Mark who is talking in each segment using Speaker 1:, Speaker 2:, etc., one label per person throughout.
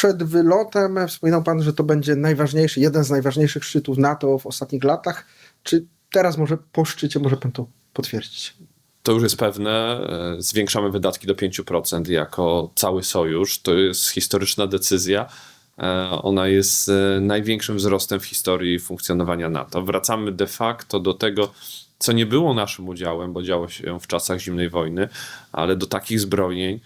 Speaker 1: Przed wylotem wspominał Pan, że to będzie najważniejszy, jeden z najważniejszych szczytów NATO w ostatnich latach. Czy teraz może po szczycie może Pan to potwierdzić?
Speaker 2: To już jest pewne. E, Zwiększamy wydatki do 5% jako cały sojusz. To jest historyczna decyzja. E, Ona jest e, największym wzrostem w historii funkcjonowania NATO. Wracamy de facto do tego, co nie było naszym udziałem, bo działo się w czasach zimnej wojny, ale do takich zbrojeń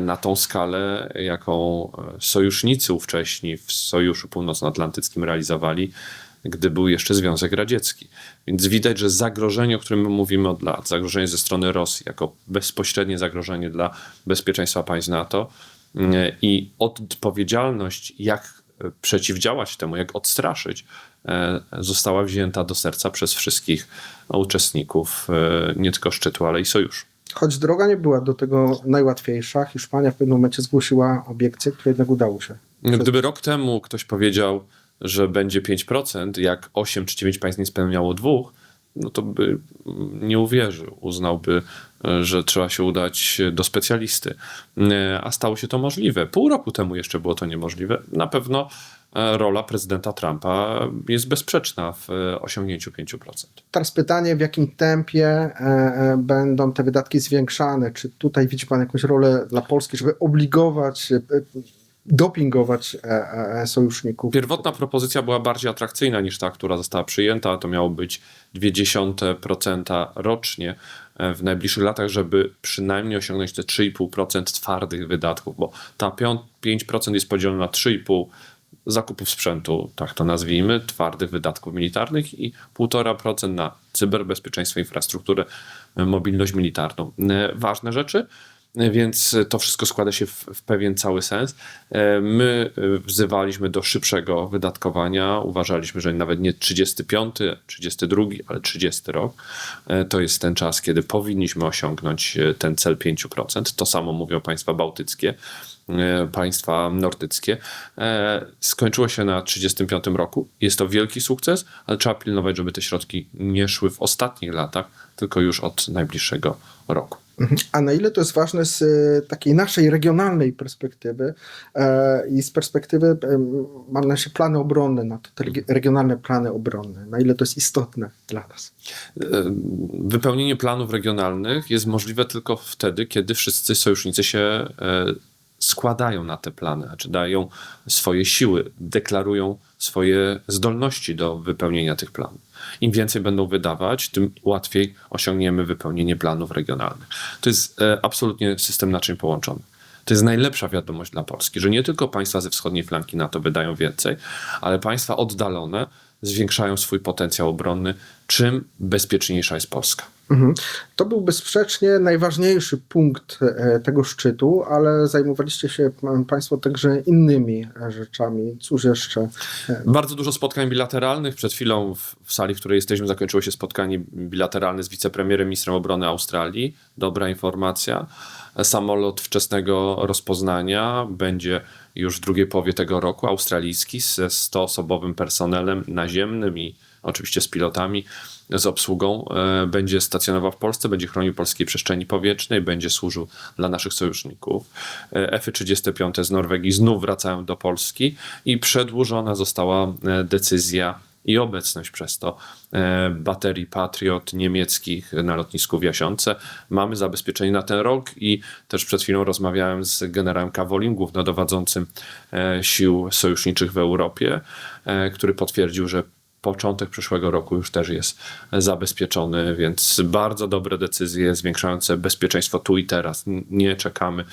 Speaker 2: na tą skalę, jaką e, sojusznicy ówcześni w Sojuszu Północnoatlantyckim realizowali, gdy był jeszcze Związek Radziecki. Więc widać, że zagrożenie, o którym my mówimy od lat, zagrożenie ze strony Rosji jako bezpośrednie zagrożenie dla bezpieczeństwa państw NATO e, i odpowiedzialność, jak e, przeciwdziałać temu, jak odstraszyć, e, została wzięta do serca przez wszystkich uczestników e, nie tylko szczytu, ale i sojuszu.
Speaker 1: Choć droga nie była do tego najłatwiejsza, Hiszpania w pewnym momencie zgłosiła obiekcję, które jednak udało się.
Speaker 2: Gdyby rok temu ktoś powiedział, że będzie 5%, jak 8 czy 9 państw nie spełniało dwóch, no to by nie uwierzył. Uznałby, że trzeba się udać do specjalisty. A stało się to możliwe. Pół roku temu jeszcze było to niemożliwe. Na pewno rola prezydenta Trumpa jest bezsprzeczna w e, osiągnięciu 5%.
Speaker 1: Teraz pytanie, w jakim tempie e, e, będą te wydatki zwiększane? Czy tutaj widzi Pan jakąś rolę dla Polski, żeby obligować, e, e, dopingować e, e, sojuszników?
Speaker 2: Pierwotna propozycja była bardziej atrakcyjna niż ta, która została przyjęta. To miało być 0,2% rocznie e, w najbliższych latach, żeby przynajmniej osiągnąć te 3,5% twardych wydatków, bo ta pią- 5% jest podzielona na 3,5% zakupów sprzętu, tak to nazwijmy, twardych wydatków militarnych i 1,5% na cyberbezpieczeństwo, infrastrukturę, mobilność militarną. E, Ważne rzeczy, więc to wszystko składa się w, w pewien cały sens. E, My e, wzywaliśmy do szybszego wydatkowania. Uważaliśmy, że nawet nie 35, 32, ale 30 rok e, to jest ten czas, kiedy powinniśmy osiągnąć ten cel 5%. To samo mówią państwa bałtyckie państwa nordyckie. Skończyło się na 35 roku. Jest to wielki sukces, ale trzeba pilnować, żeby te środki nie szły w ostatnich latach, tylko już od najbliższego roku.
Speaker 1: Mhm. A na ile to jest ważne z e, takiej naszej regionalnej perspektywy e, i z perspektywy, e, mam na myśli plany obronne, na to, te regi- regionalne plany obronne, na ile to jest istotne dla nas?
Speaker 2: E, Wypełnienie planów regionalnych jest możliwe tylko wtedy, kiedy wszyscy sojusznicy się składają na te plany, znaczy dają swoje siły, deklarują swoje zdolności do wypełnienia tych planów. Im więcej będą wydawać, tym łatwiej osiągniemy wypełnienie planów regionalnych. To jest e, absolutnie system naczyń połączonych. To jest najlepsza wiadomość dla Polski, że nie tylko państwa ze wschodniej flanki NATO wydają więcej, ale państwa oddalone zwiększają swój potencjał obronny, czym bezpieczniejsza jest Polska.
Speaker 1: Mhm. To był bezsprzecznie najważniejszy punkt e, tego szczytu, ale zajmowaliście się m, Państwo także innymi e, rzeczami. Cóż jeszcze?
Speaker 2: Bardzo dużo spotkań bilateralnych. Przed chwilą w, w sali, w której jesteśmy, zakończyło się spotkanie bilateralne z wicepremierem, ministrem obrony Australii. Dobra informacja. Samolot wczesnego rozpoznania będzie już w drugiej połowie tego roku, australijski, ze 100-osobowym personelem naziemnym i oczywiście z pilotami, z obsługą. E, Będzie stacjonował w Polsce, będzie chronił polskiej przestrzeni powietrznej, będzie służył dla naszych sojuszników. E, F-35 z Norwegii znów wracają do Polski i przedłużona została e, decyzja i obecność przez to baterii Patriot niemieckich na lotnisku w Jasiące. Mamy zabezpieczenie na ten rok i też przed chwilą rozmawiałem z generałem Kawolim, głównodowodzącym e, sił sojuszniczych w Europie, który potwierdził, że początek przyszłego roku już też jest zabezpieczony, więc bardzo dobre decyzje zwiększające bezpieczeństwo tu i teraz. Nie czekamy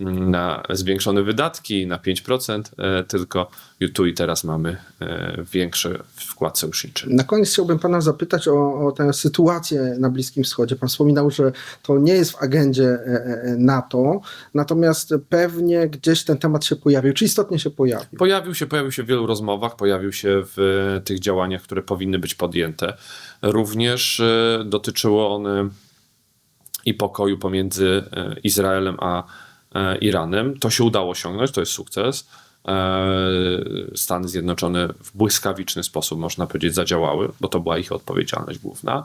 Speaker 2: na zwiększone wydatki na 5%, e, tylko tu i teraz mamy e, większy wkład sojuszniczy.
Speaker 1: Na koniec chciałbym Pana zapytać o, o tę sytuację na Bliskim Wschodzie. Pan wspominał, że to nie jest w agendzie e, NATO, natomiast pewnie gdzieś ten temat się pojawił, czy istotnie się pojawił.
Speaker 2: Pojawił się, pojawił się w wielu rozmowach, pojawił się w tych działaniach, które powinny być podjęte. Również dotyczyło one i pokoju pomiędzy Izraelem a Iranem. To się udało osiągnąć, to jest sukces. E, Stany Zjednoczone w błyskawiczny sposób, można powiedzieć, zadziałały, bo to była ich odpowiedzialność główna,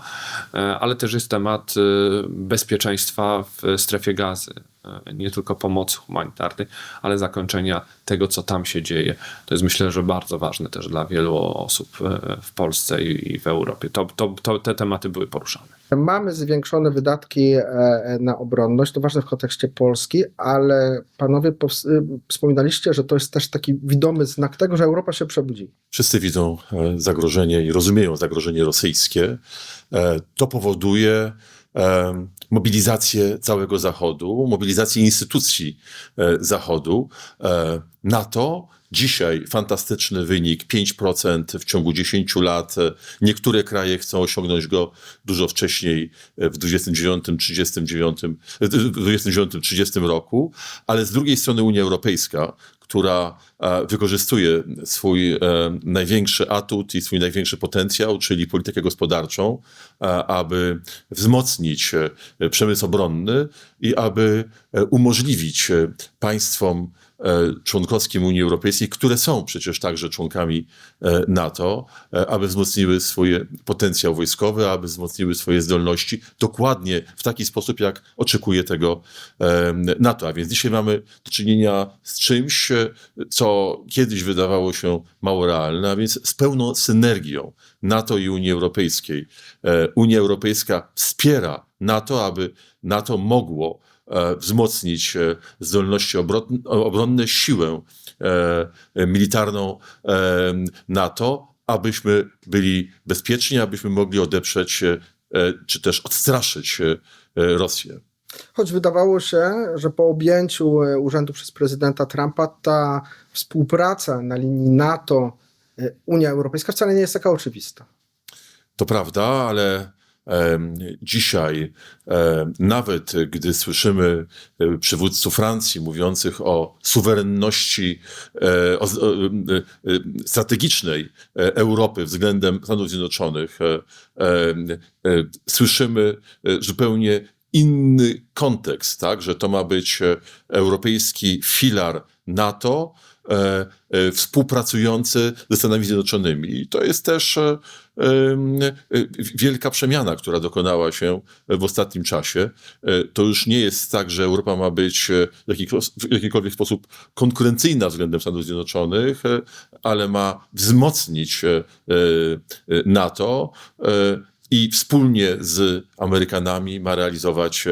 Speaker 2: E, ale też jest temat e, bezpieczeństwa w strefie gazy. E, nie tylko pomocy humanitarnej, ale zakończenia tego, co tam się dzieje. To jest myślę, że bardzo ważne też dla wielu osób e, w Polsce i w Europie. To, to, to, te tematy były poruszane.
Speaker 1: Mamy zwiększone wydatki e, na obronność, to ważne w kontekście Polski, ale panowie y, wspominaliście, że to jest też taki widomy znak tego, że Europa się przebudzi.
Speaker 3: Wszyscy widzą zagrożenie i rozumieją zagrożenie rosyjskie. To powoduje mobilizację całego Zachodu, mobilizację instytucji e, Zachodu. E, NATO dzisiaj fantastyczny wynik 5% w ciągu 10 lat. E, Niektóre kraje chcą osiągnąć go dużo wcześniej w 29, 39, e, w 29, 30 roku, ale z drugiej strony Unia Europejska, która e, wykorzystuje swój e, największy atut i swój największy potencjał, czyli politykę gospodarczą, e, aby wzmocnić przemysł obronny i aby umożliwić państwom członkowskim Unii Europejskiej, które są przecież także członkami e, NATO, e, aby wzmocniły swój potencjał wojskowy, aby wzmocniły swoje zdolności dokładnie w taki sposób, jak oczekuje tego e, NATO. A więc dzisiaj mamy do czynienia z czymś, e, co kiedyś wydawało się mało realne, a więc z pełną synergią NATO i Unii Europejskiej. E, Unia Europejska wspiera NATO, aby NATO mogło e, wzmocnić e, zdolności obron- obronne, siłę e, militarną e, NATO, abyśmy byli bezpieczni, abyśmy mogli odeprzeć e, e, czy też odstraszyć e, e, Rosję.
Speaker 1: Choć wydawało się, że po objęciu e, urzędu przez prezydenta Trumpa ta współpraca na linii NATO-Unia Europejska wcale nie jest taka oczywista.
Speaker 3: To prawda, ale dzisiaj, nawet gdy słyszymy e, przywódców Francji mówiących o suwerenności e, o, o, e, strategicznej Europy względem Stanów Zjednoczonych, słyszymy zupełnie inny kontekst, tak? że to ma być europejski filar NATO, współpracujący ze Stanami Zjednoczonymi. I to jest też wielka przemiana, która dokonała się w ostatnim czasie. E, To już nie jest tak, że Europa ma być e, w jakikolwiek sposób konkurencyjna względem Stanów Zjednoczonych, ale ma wzmocnić NATO i wspólnie z Amerykanami ma realizować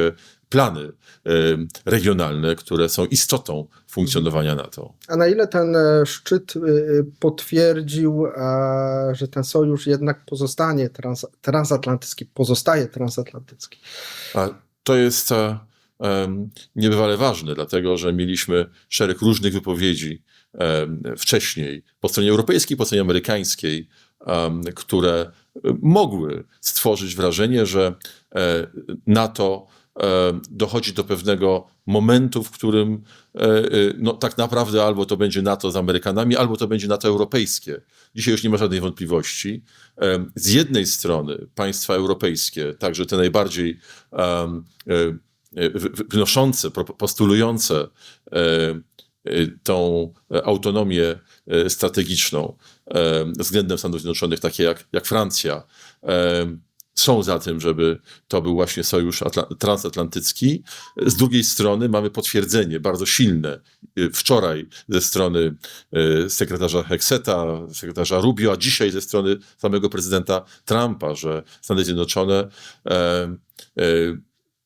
Speaker 3: plany regionalne, które są istotą funkcjonowania NATO.
Speaker 1: A na ile ten e, szczyt e, potwierdził, e, że ten sojusz jednak pozostanie trans, transatlantycki, pozostaje transatlantycki?
Speaker 3: A to jest em, niebywale ważne, dlatego że mieliśmy szereg różnych wypowiedzi em, wcześniej po stronie europejskiej, po stronie amerykańskiej, em, które mogły stworzyć wrażenie, że NATO dochodzi do pewnego momentu, w którym e, e, no, tak naprawdę albo to będzie NATO z Amerykanami, albo to będzie NATO europejskie. Dzisiaj już nie ma żadnej wątpliwości. Z jednej strony państwa europejskie, także te najbardziej e, e, wnoszące, postulujące e, e, tą autonomię e, strategiczną e, względem Stanów Zjednoczonych, takie jak, jak Francja, e, są za tym, żeby to był właśnie sojusz atla- transatlantycki. Z drugiej strony mamy potwierdzenie bardzo silne y, wczoraj ze strony y, sekretarza Hexeta, sekretarza Rubio, a dzisiaj ze strony samego prezydenta Trumpa, że Stany Zjednoczone e, e,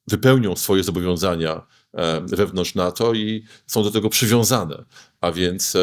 Speaker 3: wypełnią swoje zobowiązania e, wewnątrz NATO i są do tego przywiązane. A więc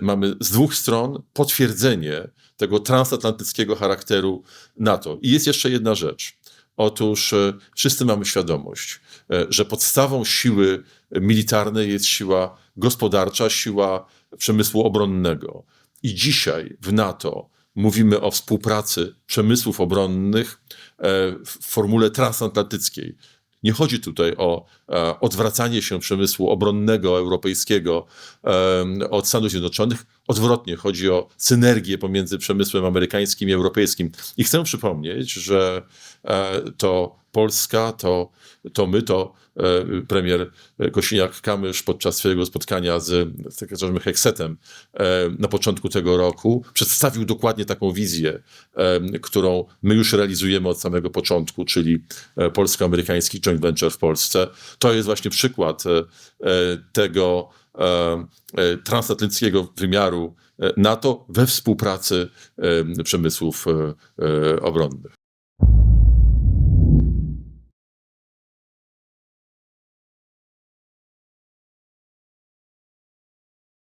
Speaker 3: mamy z dwóch stron potwierdzenie tego transatlantyckiego charakteru NATO. I jest jeszcze jedna rzecz. Otóż e, wszyscy mamy świadomość, e, że podstawą siły militarnej jest siła gospodarcza, siła przemysłu obronnego. I dzisiaj w NATO mówimy o współpracy przemysłów obronnych e, w formule transatlantyckiej. Nie chodzi tutaj o e, odwracanie się przemysłu obronnego europejskiego od Stanów Zjednoczonych. Odwrotnie, chodzi o synergię pomiędzy przemysłem amerykańskim i europejskim. I chcę przypomnieć, że e, to Polska, to, to my, to e, premier Kosiniak-Kamysz podczas swojego spotkania z sekretarzem Heksetem e, na początku tego roku przedstawił dokładnie taką wizję, e, którą my już realizujemy od samego początku, czyli polsko-amerykański joint venture w Polsce. To jest właśnie przykład tego transatlantyckiego wymiaru NATO we współpracy przemysłów obronnych.